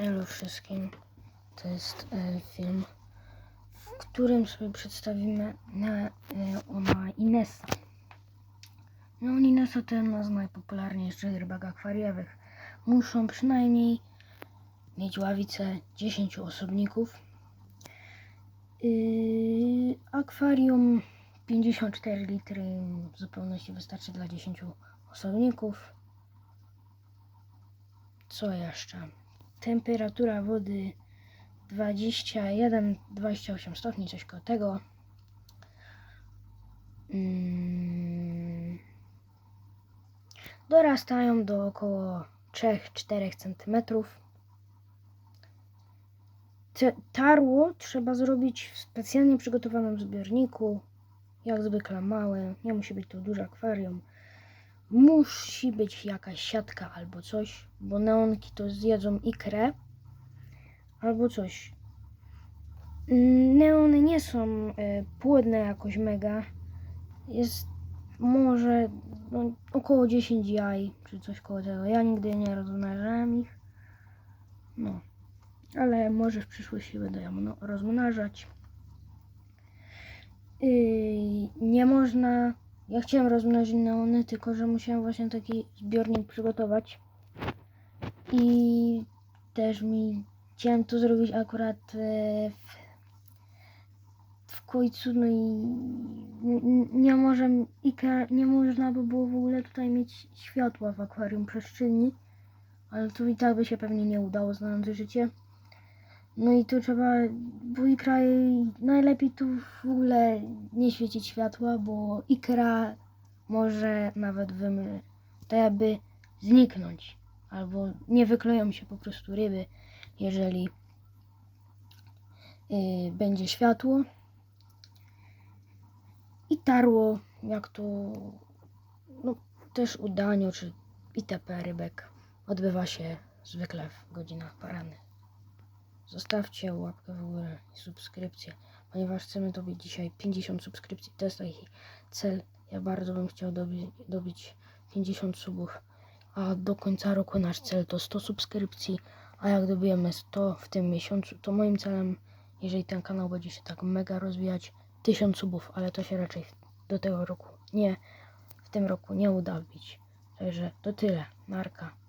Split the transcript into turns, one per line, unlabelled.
Hello wszystkim. To jest e, film, w którym sobie przedstawimy na, e, ona Inesa. No Inesa to jedna z najpopularniejszych rybak akwariowych. Muszą przynajmniej mieć ławice 10 osobników. Yy, akwarium 54 litry w zupełności wystarczy dla 10 osobników. Co jeszcze? Temperatura wody 21-28 stopni, coś koło tego. Mm. Dorastają do około 3-4 cm. Tarło trzeba zrobić w specjalnie przygotowanym zbiorniku. Jak zwykle małe, nie musi być to duże akwarium. Musi być jakaś siatka albo coś, bo neonki to zjedzą ikrę albo coś. Neony nie są e, płodne jakoś mega. Jest może no, około 10 jaj, czy coś koło tego. Ja nigdy nie rozmnażałem ich. No, ale może w przyszłości będę ją no, rozmnażać. Yy, nie można. Ja chciałem rozmnożyć neony, tylko że musiałem właśnie taki zbiornik przygotować. I też mi chciałem to zrobić akurat e, w, w końcu, no i nie może nie można by było w ogóle tutaj mieć światła w akwarium przestrzeni, ale to i tak by się pewnie nie udało znając życie. No i tu trzeba, bo ikra najlepiej tu w ogóle nie świecić światła, bo ikra może nawet wym, to jakby zniknąć, albo nie wykleją się po prostu ryby, jeżeli y, będzie światło. I tarło, jak to no, też u Daniu czy itp. rybek odbywa się zwykle w godzinach porannych. Zostawcie łapkę w górę i subskrypcję, ponieważ chcemy dobić dzisiaj 50 subskrypcji. To jest taki cel. Ja bardzo bym chciał dobi dobić 50 subów, a do końca roku nasz cel to 100 subskrypcji. A jak dobijemy 100 w tym miesiącu, to moim celem, jeżeli ten kanał będzie się tak mega rozwijać, 1000 subów, ale to się raczej do tego roku nie, w tym roku nie uda wbić. Także to tyle. Narka.